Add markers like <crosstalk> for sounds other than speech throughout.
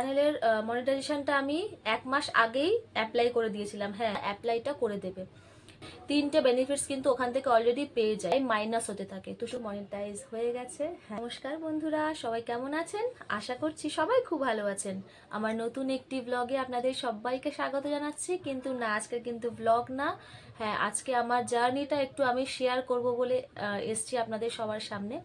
চ্যানেলের মনিটাইজেশনটা আমি এক মাস আগেই অ্যাপ্লাই করে দিয়েছিলাম। হ্যাঁ অ্যাপ্লাইটা করে দেবে। তিনটে বেনিফিটস কিন্তু ওখান থেকে অলরেডি পেয়ে যায়। মাইনাস হতে থাকে। তো শুধু মনিটাইজ হয়ে গেছে। হ্যাঁ নমস্কার বন্ধুরা, সবাই কেমন আছেন? আশা করছি সবাই খুব ভালো আছেন। আমার নতুন একটি ব্লগে আপনাদের সবাইকে স্বাগত জানাচ্ছি। কিন্তু না আজকে কিন্তু ব্লগ না। হ্যাঁ আজকে আমার জার্নিটা একটু আমি শেয়ার করব বলে এসছি আপনাদের সবার সামনে।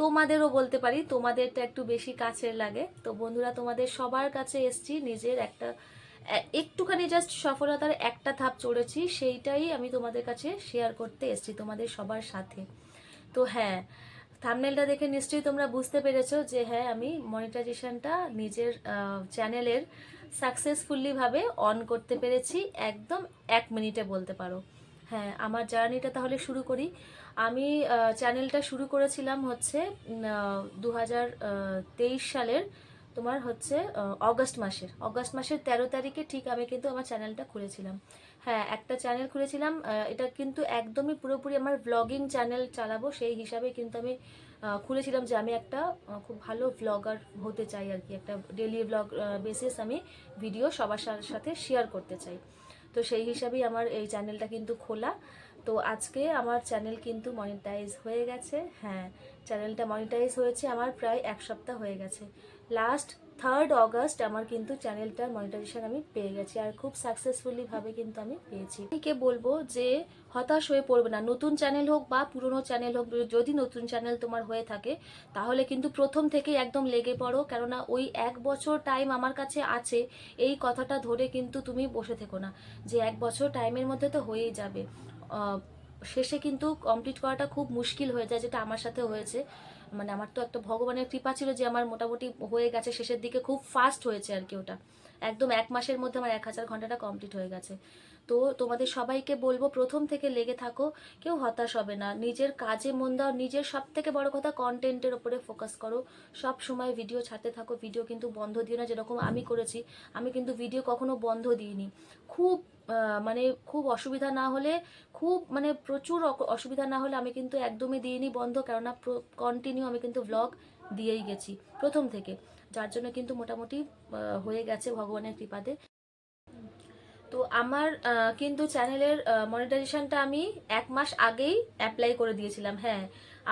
তোমাদেরও বলতে পারি তোমাদেরটা একটু বেশি কাছের লাগে। তো বন্ধুরা, তোমাদের সবার কাছে এসছি, নিজের একটা একটুখানি জাস্ট সফলতার একটা ধাপ চড়েছি, সেইটাই আমি তোমাদের কাছে শেয়ার করতে এসছি, তোমাদের সবার সাথে। তো হ্যাঁ থামনেলটা দেখে নিশ্চয়ই তোমরা বুঝতে পেরেছ যে হ্যাঁ আমি মনিটাইজেশনটা নিজের চ্যানেলের সাকসেসফুলি ভাবে অন করতে পেরেছি, একদম এক মিনিটে বলতে পারো। হ্যাঁ আমার জার্নিটা তাহলে শুরু করি। আমি চ্যানেলটা শুরু করেছিলাম হচ্ছে দু হাজার তেইশ সালের, তোমার হচ্ছে অগস্ট মাসের। অগস্ট মাসের তেরো তারিখে ঠিক আমি কিন্তু আমার চ্যানেলটা খুলেছিলাম। হ্যাঁ একটা চ্যানেল খুলেছিলাম এটা কিন্তু একদমই পুরোপুরি আমার ব্লগিং চ্যানেল চালাবো, সেই হিসাবে কিন্তু আমি খুলেছিলাম যে আমি একটা খুব ভালো ব্লগার হতে চাই আর কি। একটা ডেলি ব্লগ বেসিস আমি ভিডিও সবার সাথে শেয়ার করতে চাই। তো সেই হিসাবেই আমার এই চ্যানেলটা কিন্তু খোলা। তো আজকে আমার চ্যানেল কিন্তু মনিটাইজ হয়ে গেছে। হ্যাঁ চ্যানেলটা মনিটাইজ হয়েছে আমার প্রায় এক সপ্তাহ হয়ে গেছে। লাস্ট থার্ড অগস্ট আমার কিন্তু চ্যানেলটার মনিটাইজেশন আমি পেয়ে গেছি আর খুব সাকসেসফুলিভাবে কিন্তু আমি পেয়েছি। কে বলব যে হতাশ হয়ে পড়বে না। নতুন চ্যানেল হোক বা পুরনো চ্যানেল হোক, যদি নতুন চ্যানেল তোমার হয়ে থাকে, তাহলে কিন্তু প্রথম থেকেই একদম লেগে পড়ো। কেননা ওই এক বছর টাইম আমার কাছে আছে, এই কথাটা ধরে কিন্তু তুমি বসে থেকো না যে এক বছর টাইমের মধ্যে তো হয়েই যাবে। শেষে কিন্তু কমপ্লিট করাটা খুব মুশকিল হয়ে যায়, যেটা আমার সাথে হয়েছে। মানে আমার তো একটা ভগবানের কৃপা ছিল যে আমার মোটামুটি হয়ে গেছে, শেষের দিকে খুব ফাস্ট হয়েছে আর কি ওটা। একদম এক মাসের মধ্যে আমার এক হাজার ঘন্টাটা কমপ্লিট হয়ে গেছে। তো তোমাদের সবাইকে বলব, প্রথম থেকে লেগে থাকো, কেউ হতাশ হবে না। নিজের কাজে মন দাও, নিজের সব থেকে বড় কথা কন্টেন্টের ওপরে ফোকাস করো। সব সময় ভিডিও ছাড়তে থাকো ভিডিও কিন্তু বন্ধ দিও না, যেরকম আমি করেছি। আমি কিন্তু ভিডিও কখনো বন্ধ দিইনি। খুব মানে খুব অসুবিধা না হলে, খুব মানে প্রচুর অসুবিধা না হলে আমি কিন্তু একদমই দিইনি বন্ধ। কেননা কন্টিনিউ আমি কিন্তু ব্লগ দিয়েই গেছি, প্রথম থেকে। যার জন্য কিন্তু মোটামুটি হয়ে গেছে ভগবানের কৃপাতে। তো আমার কিন্তু চ্যানেলের মনিটাইজেশনটা আমি এক মাস আগেই অ্যাপ্লাই করে দিয়েছিলাম হ্যাঁ।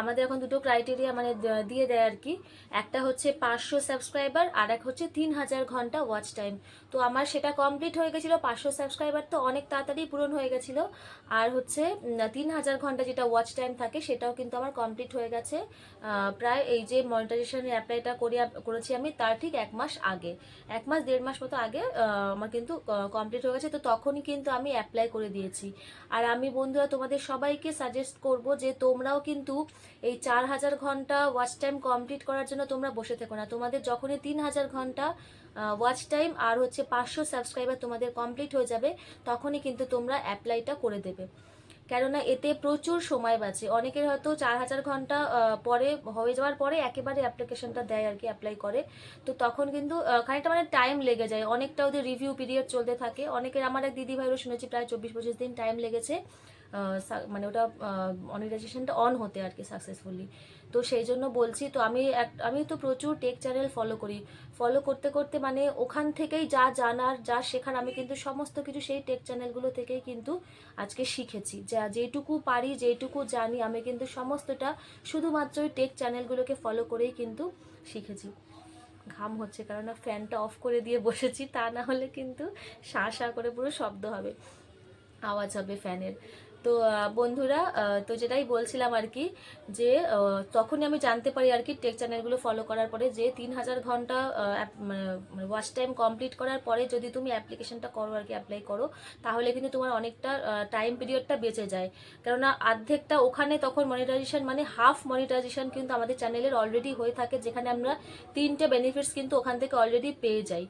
আমাদের এখন দুটো ক্রাইটেরিয়া মানে দিয়ে দেয় আর কি। একটা হচ্ছে পাঁচশো সাবস্ক্রাইবার আর এক হচ্ছে তিন হাজার ঘণ্টা ওয়াচ টাইম তো আমার সেটা কমপ্লিট হয়ে গেছিল, পাঁচশো সাবস্ক্রাইবার তো অনেক তাড়াতাড়ি পূরণ হয়ে গেছিল। আর হচ্ছে তিন হাজার ঘণ্টা যেটা ওয়াচ টাইম থাকে, সেটাও কিন্তু আমার কমপ্লিট হয়ে গেছে। প্রায় এই যে মনিটাইজেশনের অ্যাপ্লাইটা করি করেছি আমি, তার ঠিক এক মাস আগে। এক মাস, দেড় মাস মতো আগে আমার কিন্তু কমপ্লিট হয়ে গেছে। তো তখনই কিন্তু আমি অ্যাপ্লাই করে দিয়েছি। আর আমি বন্ধুরা, তোমাদের সবাইকে সাজেস্ট করব যে তোমরাও কিন্তু এই চার হাজার ঘণ্টা ওয়াচ টাইম কমপ্লিট করার জন্য তোমরা বসে থেকো না। তোমাদের যখনই তিন হাজার ঘণ্টা ওয়াচ টাইম আর হচ্ছে পাঁচশো সাবস্ক্রাইবার তোমাদের কমপ্লিট হয়ে যাবে, তখনই কিন্তু তোমরা অ্যাপ্লাইটা করে দেবে। কেননা এতে প্রচুর সময় বাঁচে। অনেকের হয়তো চার হাজার ঘণ্টা পরে হয়ে যাওয়ার পরে একেবারে অ্যাপ্লিকেশনটা দেয় আর কি অ্যাপ্লাই করে। তো তখন কিন্তু খানিকটা মানে টাইম লেগে যায়। অনেকটা ওদের রিভিউ পিরিয়ড চলতে থাকে। অনেকের, আমার এক দিদি ভাইরও শুনেছি প্রায় চব্বিশ পঁচিশ দিন টাইম লেগেছে। মানে ওটা মনিটাইজেশনটা অন হতে আর কি সাকসেসফুলি তো সেই জন্য বলছি, তো আমি এক- আমি তো প্রচুর টেক চ্যানেল ফলো করি। ফলো করতে করতে মানে ওখান থেকেই যা জানার, যা শেখার, আমি কিন্তু সমস্ত কিছু সেই টেক চ্যানেলগুলো থেকেই কিন্তু আজকে শিখেছি। যা, যেটুকু পারি, যেটুকু জানি, আমি কিন্তু সমস্তটা শুধুমাত্র ওই টেক চ্যানেলগুলোকে ফলো করেই কিন্তু শিখেছি। ঘাম হচ্ছে, কারণ ফ্যানটা অফ করে দিয়ে বসেছি, তা না হলে কিন্তু শা শা করে পুরো শব্দ হবে, আওয়াজ হবে ফ্যানের তো বন্ধুরা তো যেটাই বলছিলাম আর কি, যে তখনই আমি জানতে পারি আর কি টেক চ্যানেলগুলো ফলো করার পরে যে, তিন হাজার ঘণ্টা ওয়াচ টাইম কমপ্লিট করার পরে যদি তুমি অ্যাপ্লিকেশনটা করো আর কি অ্যাপ্লাই করো, তাহলে কিন্তু তোমার অনেকটা টাইম পিরিয়ডটা বেঁচে যায়। কেননা অর্ধেকটা ওখানে তখন মনিটাইজেশন মানে হাফ মনিটাইজেশন কিন্তু আমাদের চ্যানেলের অলরেডি হয়ে থাকে, যেখানে আমরা তিনটে বেনিফিটস কিন্তু ওখান থেকে অলরেডি পেয়ে যাই।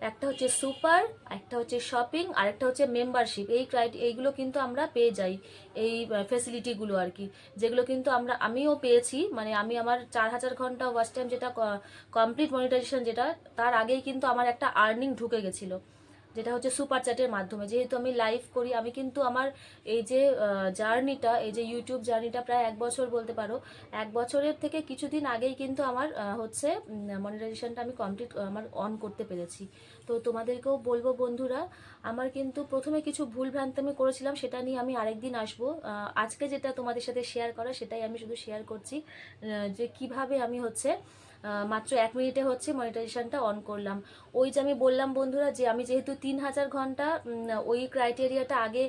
একটা হচ্ছে সুপার, একটা হচ্ছে শপিং আর একটা হচ্ছে মেম্বারশিপ। এই ক্রাইট, এইগুলো কিন্তু আমরা পেয়ে যাই, এই ফেসিলিটিগুলো আর কি। যেগুলো কিন্তু আমরা, আমিও পেয়েছি মানে আমি আমার চার হাজার ঘণ্টা ওয়াচ টাইম যেটা কমপ্লিট মনিটাইজেশন যেটা, তার আগেই কিন্তু আমার একটা আর্নিং ঢুকে গেছিল। যেটা হচ্ছে সুপার চ্যাটের মাধ্যমে। যেহেতু আমি লাইভ করি, আমি কিন্তু আমার এই যে জার্নিটা এই যে ইউটিউব জার্নিটা প্রায় এক বছর বলতে পারো, এক বছরের থেকে কিছুদিন আগেই কিন্তু আমার হচ্ছে মনিটাইজেশনটা আমি কমপ্লিট আমার অন করতে পেরেছি। তো তোমাদেরকেও বলব বন্ধুরা, আমার কিন্তু প্রথমে কিছু ভুল ভ্রান্তি আমি করেছিলাম, সেটা নিয়ে আমি আরেকদিন আসব। আজকে যেটা তোমাদের সাথে শেয়ার করা, সেটাই আমি শুধু শেয়ার করছি যে কীভাবে আমি হচ্ছে মাত্র এক মিনিটে হচ্ছে মনিটাইজেশনটা অন করলাম। ওই যে আমি বললাম বন্ধুরা যে আমি যেহেতু তিন হাজার ঘণ্টা ওই ক্রাইটেরিয়াটা আগে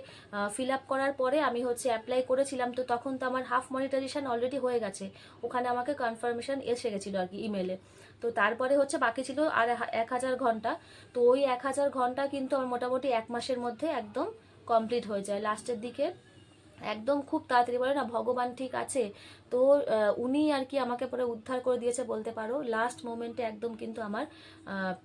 ফিল আপ করার পরে আমি হচ্ছে অ্যাপ্লাই করেছিলাম, তো তখন তো আমার হাফ মনিটাইজেশন অলরেডি হয়ে গেছে। ওখানে আমাকে কনফার্মেশন এসে গেছিল আর কি ইমেলে তো তারপরে হচ্ছে বাকি ছিল আর এক হাজার ঘণ্টা। তো ওই এক হাজার ঘণ্টা কিন্তু আমার মোটামুটি এক মাসের মধ্যে একদম কমপ্লিট হয়ে যায়। লাস্টের দিকে একদম খুব তাড়াতাড়ি বলে, না, ভগবান ঠিক আছে। তো উনি আর কি আমাকে পরে উদ্ধার করে দিয়েছে বলতে পারো। লাস্ট মোমেন্টে একদম কিন্তু আমার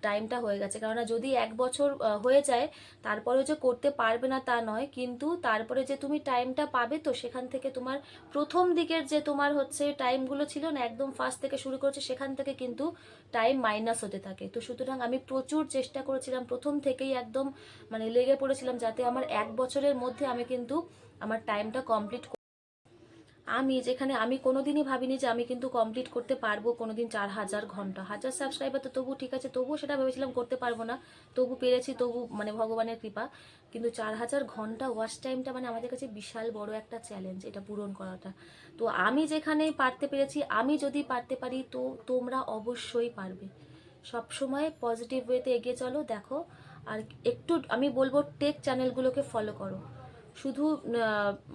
টাইমটা হয়ে গেছে। কেননা যদি এক বছর হয়ে যায় তারপরে যে করতে পারবে না তা নয়। কিন্তু তারপরে যে তুমি টাইমটা পাবে, তো সেখান থেকে তোমার প্রথম দিকের যে তোমার হচ্ছে টাইমগুলো ছিল না, একদম ফার্স্ট থেকে শুরু করেছে, সেখান থেকে কিন্তু টাইম মাইনাস হতে থাকে। তো সুতরাং আমি প্রচুর চেষ্টা করেছিলাম, প্রথম থেকেই একদম মানে লেগে পড়েছিলাম, যাতে আমার এক বছরের মধ্যে আমি কিন্তু আমার টাইমটা কমপ্লিট আমি যেখানে, আমি কোনোদিনই ভাবিনি যে আমি কিন্তু কমপ্লিট করতে পারব কোনোদিন চার হাজার ঘণ্টা। হাজার সাবস্ক্রাইবার তো তবু ঠিক আছে, তবুও সেটা ভেবেছিলাম করতে পারব না। তবু পেরেছি, তবু মানে ভগবানের কৃপা। কিন্তু চার হাজার ঘণ্টা ওয়াচ টাইমটা মানে আমাদের কাছে বিশাল বড় একটা চ্যালেঞ্জ এটা পূরণ করাটা। তো আমি যেখানে পারতে পেরেছি, আমি যদি পারতে পারি তো তোমরা অবশ্যই পারবে। সব সময় পজিটিভ ওয়েতে এগিয়ে চলো, দেখো। আর একটু, আমি বলব টেক চ্যানেলগুলোকে ফলো করো। শুধু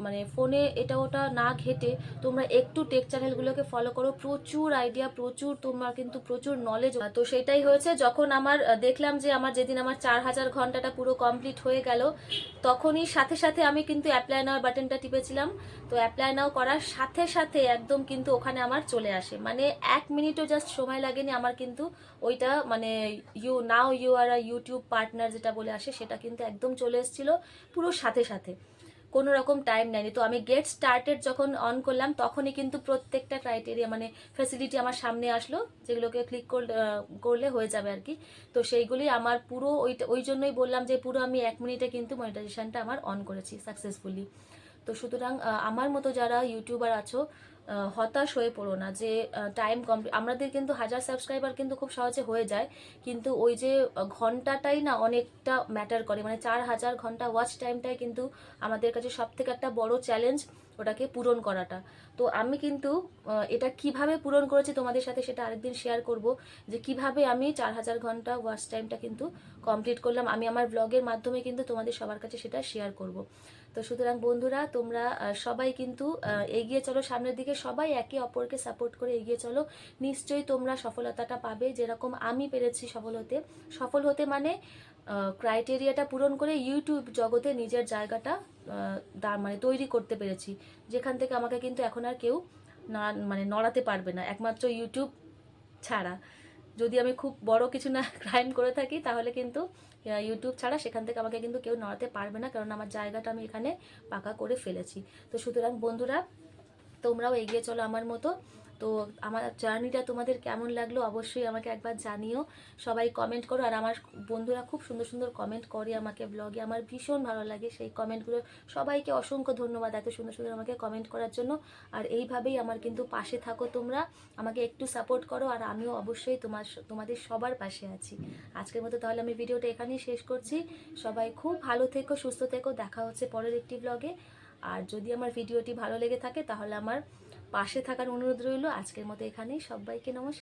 মানে ফোনে এটা ওটা না ঘেটে তোমরা একটু টেক চ্যানেলগুলোকে ফলো করো। প্রচুর আইডিয়া প্রচুর তোমার কিন্তু প্রচুর নলেজ তো সেটাই হয়েছে, যখন আমার দেখলাম যে আমার যেদিন আমার চার হাজার ঘন্টাটা পুরো কমপ্লিট হয়ে গেল, তখনই সাথে সাথে আমি কিন্তু অ্যাপ্লাই নাও বাটনটা টিপেছিলাম। তো অ্যাপ্লাই নাও করার সাথে সাথে একদম কিন্তু ওখানে আমার চলে আসে। মানে এক মিনিটও জাস্ট সময় লাগেনি আমার কিন্তু ওইটা মানে you know you are uh YouTube partner যেটা বলে আসে, সেটা কিন্তু একদম চলে এসেছিল পুরো সাথে সাথে। কোনো রকম টাইম নেয়নি। তো আমি গেট স্টার্টেড যখন অন করলাম, তখনই কিন্তু প্রত্যেকটা ক্রাইটেরিয়া মানে ফ্যাসিলিটি আমার সামনে আসলো, যেগুলোকে ক্লিক করলে হয়ে যাবে আর কি। তো সেইগুলি আমার পুরো ওই ওই জন্যই বললাম যে পুরো আমি এক মিনিটে কিন্তু মনিটাইজেশনটা আমার অন করেছি সাকসেসফুলি তো সুতরাং আমার মতো যারা ইউটিউবার আছো হতাশ হয়ে পড়ো না যে টাইম কমপ্লিট আমাদের কিন্তু হাজার সাবস্ক্রাইবার কিন্তু খুব সহজে হয়ে যায়, কিন্তু ওই যে ঘন্টাটাই না অনেকটা ম্যাটার করে। মানে চার হাজার ঘণ্টা ওয়াচ টাইমটাই কিন্তু আমাদের কাছে সব থেকে একটা বড় চ্যালেঞ্জ ওটাকে পূরণ করাটা। তো আমি কিন্তু এটা কীভাবে পূরণ করেছি তোমাদের সাথে সেটা আরেকদিন শেয়ার করব, যে কীভাবে আমি চার হাজার ঘণ্টা ওয়াচ টাইমটা কিন্তু কমপ্লিট করলাম। আমি আমার ব্লগের মাধ্যমে কিন্তু তোমাদের সবার কাছে সেটা শেয়ার করব। তো সুতরাং বন্ধুরা, তোমরা সবাই কিন্তু এগিয়ে চলো সামনের দিকে। সবাই একে অপরকে সাপোর্ট করে এগিয়ে চলো। নিশ্চয়ই তোমরা সফলতাটা পাবে। যেরকম আমি পেরেছি সফল হতে সফল হতে মানে ক্রাইটেরিয়াটা পূরণ করে ইউটিউব জগতে নিজের জায়গাটা মানে তৈরি করতে পেরেছি। যেখান থেকে আমাকে কিন্তু এখন আর কেউ না মানে নড়াতে পারবে না। একমাত্র ইউটিউব ছাড়া। যদি আমি খুব বড় কিছু না <laughs> ক্রাইম করে থাকি, তাহলে কিন্তু ইউটিউব ছাড়া সেখান থেকে আমাকে কিন্তু কেউ নড়াতে পারবে না, কারণ আমার জায়গাটা আমি এখানে পাকা করে ফেলেছি। তো সুতরাং বন্ধুরা, তোমরাও এগিয়ে চলো আমার মতো। তো আমার জার্নিটা তোমাদের কেমন লাগল অবশ্যই আমাকে একবার জানিও। সবাই কমেন্ট করো আর আমার বন্ধুরা খুব সুন্দর সুন্দর কমেন্ট করে আমাকে ব্লগে আমার ভীষণ ভালো লাগে সেই কমেন্টগুলো সবাইকে অসংখ্য ধন্যবাদ এত সুন্দর সুন্দর আমাকে কমেন্ট করার জন্য। আর এইভাবেই আমার কিন্তু পাশে থাকো তোমরা। আমাকে একটু সাপোর্ট করো আর আমিও অবশ্যই তোমার তোমাদের সবার পাশে আছি। আজকের মতো তাহলে আমি ভিডিওটা এখানেই শেষ করছি। সবাই খুব ভালো থেকো, সুস্থ থেকো। দেখা হচ্ছে পরের একটি ব্লগে আর যদি আমার ভিডিওটি ভালো লেগে থাকে তাহলে আমার পাশে থাকার অনুরোধ রইল। আজকের মতো এখানেই। সবাইকে নমস্কার।